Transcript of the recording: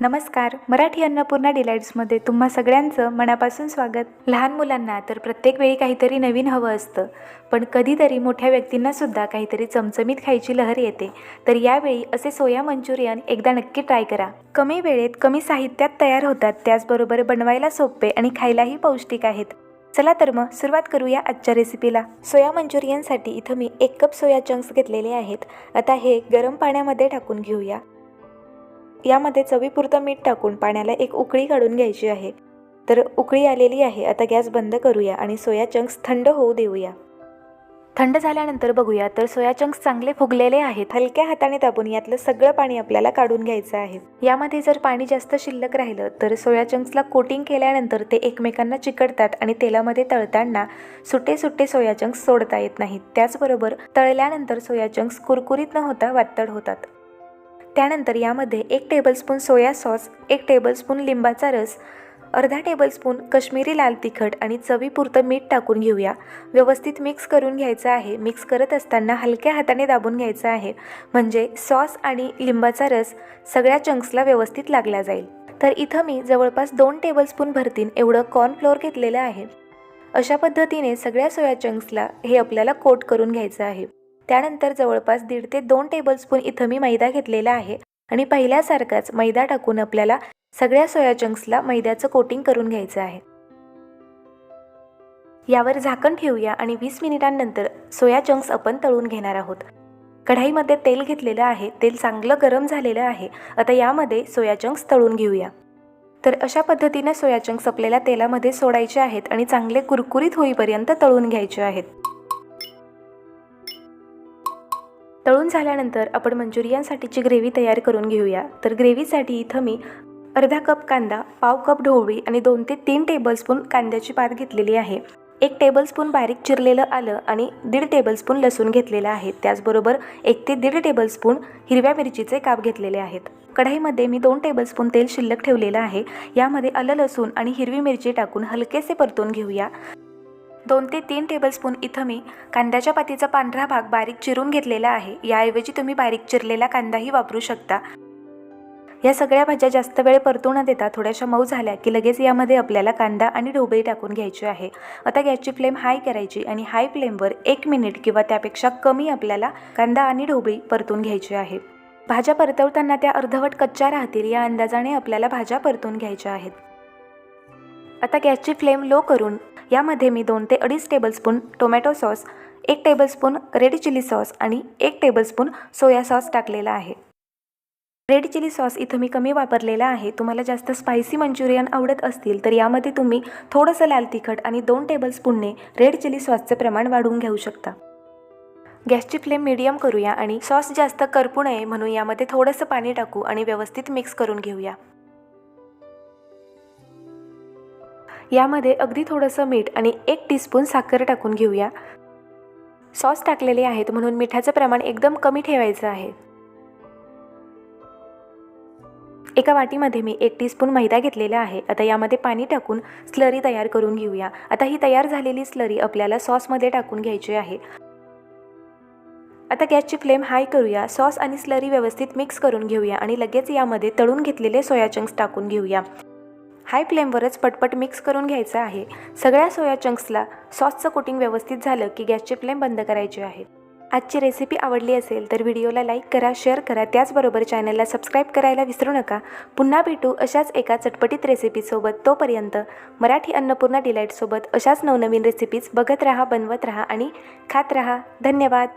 नमस्कार. मराठी अन्नपूर्णा डिलाईट्समध्ये तुम्हा सगळ्यांचं मनापासून स्वागत. लहान मुलांना तर प्रत्येक वेळी काहीतरी नवीन हवं असतं. पण कधीतरी मोठ्या व्यक्तींनासुद्धा काहीतरी चमचमीत खायची लहर येते. तर यावेळी असे सोया मंचुरियन एकदा नक्की ट्राय करा. कमी वेळेत कमी साहित्यात तयार होतात. त्याचबरोबर बनवायला सोपे आणि खायलाही पौष्टिक आहेत. चला तर मग सुरुवात करूया आजच्या रेसिपीला. सोया मंचुरियनसाठी इथं मी एक कप सोया चंक्स घेतलेले आहेत. आता हे गरम पाण्यामध्ये टाकून घेऊया. यामध्ये चवीपुरतं मीठ टाकून पाण्याला एक उकळी काढून घ्यायची आहे. तर उकळी आलेली आहे आता गॅस बंद करूया आणि सोया चंक्स थंड होऊ देऊया. थंड झाल्यानंतर बघूया तर सोया चंक्स चांगले फुगलेले आहेत. हलक्या हाताने दाबून यातलं सगळं पाणी आपल्याला काढून घ्यायचं आहे. यामध्ये जर पाणी जास्त शिल्लक राहिलं तर सोया चंक्सला कोटिंग केल्यानंतर ते एकमेकांना चिकटतात आणि तेलामध्ये तळताना सुटे सुटे सोया चंक्स सोडता येत नाहीत. त्याचबरोबर तळल्यानंतर सोया चंक्स कुरकुरीत न होता वातड होतात. त्यानंतर यामध्ये एक टेबलस्पून सोया सॉस एक टेबलस्पून लिंबाचा रस अर्धा टेबलस्पून कश्मीरी लाल तिखट आणि चवीपुरतं मीठ टाकून घेऊया. व्यवस्थित मिक्स करून घ्यायचं आहे. मिक्स करत असताना हलक्या हाताने दाबून घ्यायचं आहे. म्हणजे सॉस आणि लिंबाचा रस सगळ्या चंक्सला व्यवस्थित लागला जाईल. तर इथं मी जवळपास दोन टेबलस्पून भरतीन एवढं कॉर्नफ्लोअर घेतलेलं आहे. अशा पद्धतीने सगळ्या सोया चंक्सला हे आपल्याला कोट करून घ्यायचं आहे. त्यानंतर जवळपास दीड ते दोन टेबलस्पून इथं मी मैदा घेतलेला आहे. आणि पहिल्यासारखाच मैदा टाकून आपल्याला सगळ्या सोया चंक्सला मैद्याचं कोटिंग करून घ्यायचं आहे. यावर झाकण ठेवूया आणि वीस मिनिटांनंतर सोया चंक्स आपण तळून घेणार आहोत. कढाईमध्ये तेल घेतलेलं आहे. तेल चांगलं गरम झालेलं आहे. आता यामध्ये सोया चंक्स तळून घेऊया. तर अशा पद्धतीने सोया चंक्स आपल्याला तेलामध्ये सोडायचे आहेत आणि चांगले कुरकुरीत होईपर्यंत तळून घ्यायचे आहेत. तळून झाल्यानंतर आपण मंचुरियनसाठीची ग्रेव्ही तयार करून घेऊया. तर ग्रेव्हीसाठी इथं मी अर्धा कप कांदा पाव कप ढोवळी आणि दोन ते तीन टेबलस्पून कांद्याची पात घेतलेली आहे. एक टेबलस्पून बारीक चिरलेलं आलं आणि दीड टेबलस्पून लसूण घेतलेलं आहे. त्याचबरोबर एक ते दीड टेबलस्पून हिरव्या मिरचीचे काप घेतलेले आहेत. कढाईमध्ये मी दोन टेबलस्पून तेल शिल्लक ठेवलेलं आहे. यामध्ये आलं लसूण आणि हिरवी मिरची टाकून हलकेसे परतून घेऊया. दोन ते तीन टेबलस्पून इथं मी कांद्याच्या पातीचा पांढरा भाग बारीक चिरून घेतलेला आहे. याऐवजी तुम्ही बारीक चिरलेला कांदाही वापरू शकता. या सगळ्या भाज्या जास्त वेळ परतू न देता थोड्याशा मऊ झाल्या की लगेच यामध्ये आपल्याला कांदा आणि ढोबळी टाकून घ्यायची आहे. आता गॅसची फ्लेम हाय करायची आणि हाय फ्लेमवर एक मिनिट किंवा त्यापेक्षा कमी आपल्याला कांदा आणि ढोबळी परतून घ्यायची आहे. भाज्या परतवताना त्या अर्धवट कच्च्या राहतील या अंदाजाने आपल्याला भाज्या परतून घ्यायच्या आहेत. आता गॅसची फ्लेम लो करून यामध्ये मी दोन ते अडीच टेबलस्पून टोमॅटो सॉस एक टेबलस्पून रेड चिली सॉस आणि एक टेबलस्पून सोया सॉस टाकलेला आहे. रेड चिली सॉस इथं मी कमी वापरलेला आहे. तुम्हाला जास्त स्पायसी मंचुरियन आवडत असतील तर यामध्ये तुम्ही थोडंसं लाल तिखट आणि दोन टेबलस्पूनने रेड चिली सॉसचं प्रमाण वाढवून घेऊ शकता. गॅसची फ्लेम मिडियम करूया आणि सॉस जास्त करपू नये म्हणून यामध्ये थोडंसं पाणी टाकू आणि व्यवस्थित मिक्स करून घेऊया. यामध्ये अगदी थोडंसं मीठ आणि एक टीस्पून साखर टाकून घेऊया. सॉस टाकलेले आहेत म्हणून मिठाचं प्रमाण एकदम कमी ठेवायचं आहे. एका वाटीमध्ये मी एक टीस्पून मैदा घेतलेला आहे. आता यामध्ये पाणी टाकून स्लरी तयार करून घेऊया. आता ही तयार झालेली स्लरी आपल्याला सॉसमध्ये टाकून घ्यायची आहे. आता गॅसची फ्लेम हाय करूया. सॉस आणि स्लरी व्यवस्थित मिक्स करून घेऊया आणि लगेच यामध्ये तळून घेतलेले सोया चंक्स टाकून घेऊया. हाय फ्लेमवरच पटपट मिक्स करून घ्यायचं आहे. सगळ्या सोया चंक्सला सॉसचं कोटिंग व्यवस्थित झालं की गॅसची फ्लेम बंद करायची आहे आजची रेसिपी आवडली असेल तर व्हिडिओला लाईक करा शेअर करा त्याचबरोबर चॅनलला सबस्क्राईब करायला विसरू नका. पुन्हा भेटू अशाच एका चटपटीत रेसिपीसोबत तोपर्यंत मराठी अन्नपूर्णा डिलाईटसोबत अशाच नवनवीन रेसिपीज बघत राहा बनवत राहा आणि खात राहा. धन्यवाद.